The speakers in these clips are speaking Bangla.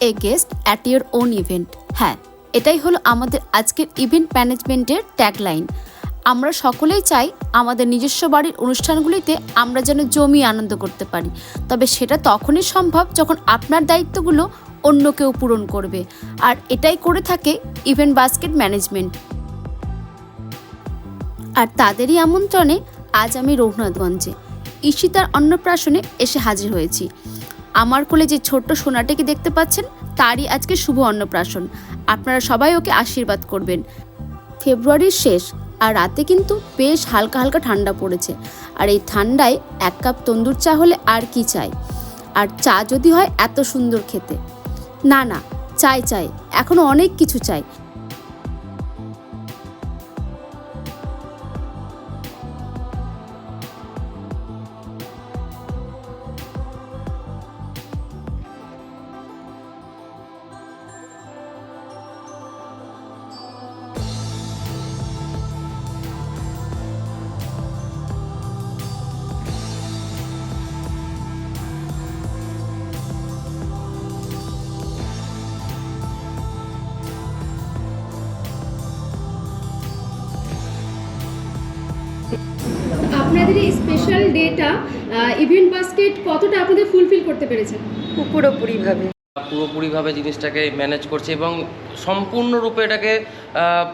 Guest at your own event হ্যাঁ এটাই হলো আমাদের আজকের ইভেন্ট ম্যানেজমেন্টের ট্যাগলাইন আমরা সকলেই চাই আমাদের নিজস্ব বাড়ির অনুষ্ঠানগুলিতে আমরা যেন জমি আনন্দ করতে পারি। তবে সেটা তখনই সম্ভব যখন আপনার দায়িত্বগুলো অন্য কেউ পূরণ করবে। আর এটাই করে থাকে ইভেন্ট বাস্কেট ম্যানেজমেন্ট আর তাদেরই আমন্ত্রণে আজ আমি রঘুনাথগঞ্জে, ঈশিতার অন্নপ্রাশনে এসে হাজির হয়েছি। আমার কোলে যে ছোট্ট সোনাটিকে দেখতে পাচ্ছেন তারই আজকে শুভ অন্নপ্রাশন। আপনারা সবাই ওকে আশীর্বাদ করবেন। ফেব্রুয়ারির শেষ, আর রাতে কিন্তু বেশ হালকা হালকা ঠান্ডা পড়েছে। আর এই ঠান্ডায় এক কাপ তন্দুর চা হলে আর কি চাই? আর চা যদি হয় এত সুন্দর খেতে। না না, চাই চাই এখনও অনেক কিছু চাই। আপনাদের এই স্পেশাল ডেটা ইভেন্ট বাস্কেট কতটা আপনাদের ফুলফিল করতে পেরেছেন পুরোপুরিভাবে। পুরোপুরিভাবে জিনিসটাকে ম্যানেজ করছে এবং সম্পূর্ণরূপে এটাকে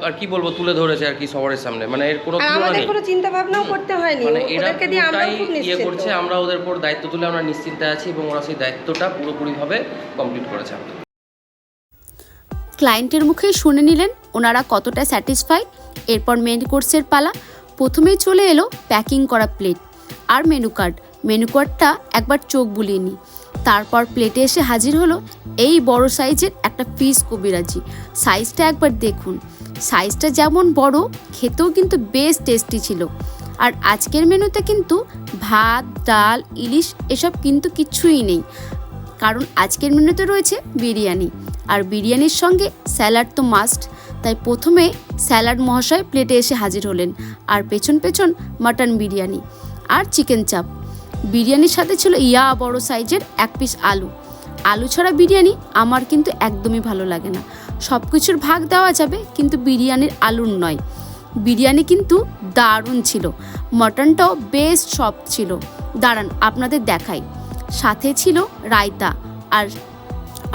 আর কি বলব তুলে ধরেছে আর কি সবার সামনে। মানে এর কোনো আমাদের কোনো চিন্তা ভাবনাও করতে হয়নি। মানে এরা ওদেরকে দিয়ে পুরোটাই খুব ইয়ে করছে আমরা ওদের উপর দায়িত্ব তুলে আমরা নিশ্চিন্তে আছি এবং ওরা সেই দায়িত্বটা পুরোপুরিভাবে কমপ্লিট করেছে। ক্লায়েন্টের মুখেই শুনে নিলেন ওনারা কতটা স্যাটিসফাই এরপর মেন কোর্সের পালা। প্রথমেই চলে এলো প্যাকিং করা প্লেট আর মেনু কার্ড মেনু কার্ডটা একবার চোখ বুলিয়ে নিই তারপর প্লেটে এসে হাজির হলো এই বড় সাইজের একটা ফিস কবিরাজি। সাইজটা একবার দেখুন। সাইজটা যেমন বড়, খেতেও কিন্তু বেশ টেস্টি ছিল। আর আজকের মেনুতে কিন্তু ভাত, ডাল, ইলিশ এসব কিন্তু কিচ্ছুই নেই। কারণ আজকের মেনুতে রয়েছে বিরিয়ানি। আর বিরিয়ানির সঙ্গে স্যালাড তো মাস্ট তাই প্রথমে স্যালাড মহাশয় প্লেটে এসে হাজির হলেন, আর পেছন পেছন মাটন বিরিয়ানি আর চিকেন চাপ। বিরিয়ানির সাথে ছিল ইয়া বড় সাইজের এক পিস আলু। আলু ছাড়া বিরিয়ানি আমার কিন্তু একদমই ভালো লাগে না। সব কিছুর ভাগ দেওয়া যাবে কিন্তু বিরিয়ানির আলুর নয়। বিরিয়ানি কিন্তু দারুণ ছিল। মটনটাও বেশ সফট ছিল। দাঁড়ান, আপনাদের দেখাই। সাথে ছিল রায়তা আর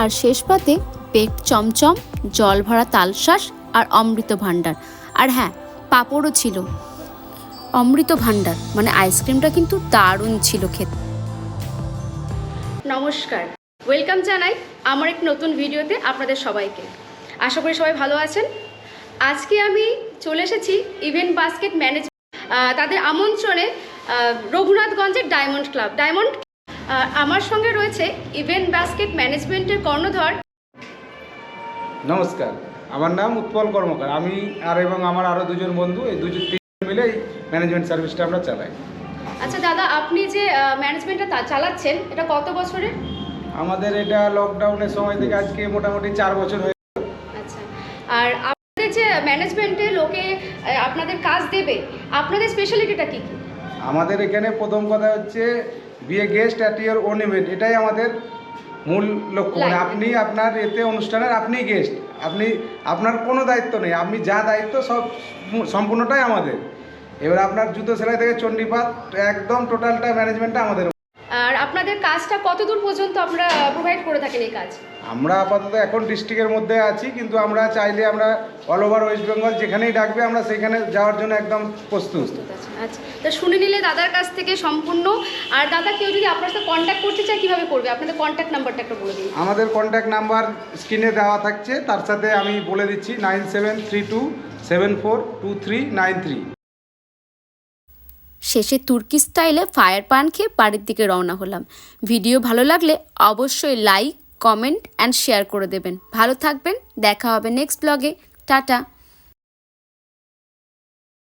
আর শেষ পাতে পেট চমচম জল ভরা তালশ্বাস আর অমৃত ভাণ্ডার। আর হ্যাঁ পাঁপড়ও ছিল। অমৃত ভাণ্ডার মানে আইসক্রিমটা কিন্তু দারুণ ছিল খেতে। নমস্কার। ওয়েলকাম জানাই আমার এক নতুন ভিডিওতে আপনাদের সবাইকে। আশা করি সবাই ভালো আছেন। আজকে আমি চলে এসেছি ইভেন্ট বাস্কেট ম্যানেজ তাদের আমন্ত্রণে রঘুনাথগঞ্জের ডায়মন্ড ক্লাব। ডায়মন্ড আমার সঙ্গে রয়েছে ইভেন্ট বাস্কেট ম্যানেজমেন্টের কর্ণধর নমস্কার। আমার নাম উৎপল কর্মকার। আমি আর এবং আমার আরও দুজন বন্ধু এই দুজন তিনজন মিলে এই ম্যানেজমেন্ট সার্ভিসটা আমরা চালাই। আচ্ছা দাদা আপনি যে ম্যানেজমেন্টটা তা- চালাচ্ছেন এটা কত বছরের আমাদের এটা লকডাউনের সময় থেকে আজকে মোটামুটি চার বছর হয়ে আচ্ছা আর আপনাদের যে ম্যানেজমেন্টে লোকে আপনাদের কাজ দেবে আপনাদের স্পেশালিটিটা কী কী? আমাদের এখানে প্রথম কথা হচ্ছে বিয়ে guest at your own event এটাই আমাদের মূল লক্ষ্য মানে আপনি আপনার এতে অনুষ্ঠানের আপনি গেস্ট আপনি আপনার কোনো দায়িত্ব নেই আপনি যা দায়িত্ব সব সম্পূর্ণটাই আমাদের। এবার আপনার জুতো সেলাই থেকে চণ্ডীপাত একদম টোটালটা ম্যানেজমেন্টটা আমাদের আর আপনাদের কাজটা কত দূর পর্যন্ত আমরা প্রোভাইড করে থাকেন এই কাজ? আমরা আপাতত এখন ডিস্ট্রিক্টের মধ্যে আছি কিন্তু আমরা চাইলে আমরা অল ওভার ওয়েস্ট বেঙ্গল যেখানেই ডাকবে আমরা সেখানে যাওয়ার জন্য একদম প্রস্তুত। আচ্ছা তা শুনে নিলে দাদার কাছ থেকে সম্পূর্ণ। আর দাদা কেউ যদি আপনার সাথে কন্ট্যাক্ট করতে চায় কীভাবে করবে? আপনাদের কন্ট্যাক্ট নাম্বারটা একটা বলে দিন। আমাদের কন্ট্যাক্ট নাম্বার স্ক্রিনে দেওয়া থাকছে তার সাথে আমি বলে দিচ্ছি nine seven three two seven four two three nine three শেষে তুর্কি স্টাইলে ফায়ার পান খেয়ে বাড়ির দিকে রওনা হলাম। ভিডিও ভালো লাগলে অবশ্যই লাইক, কমেন্ট অ্যান্ড শেয়ার করে দেবেন। ভালো থাকবেন, দেখা হবে নেক্সট ব্লগে টাটা।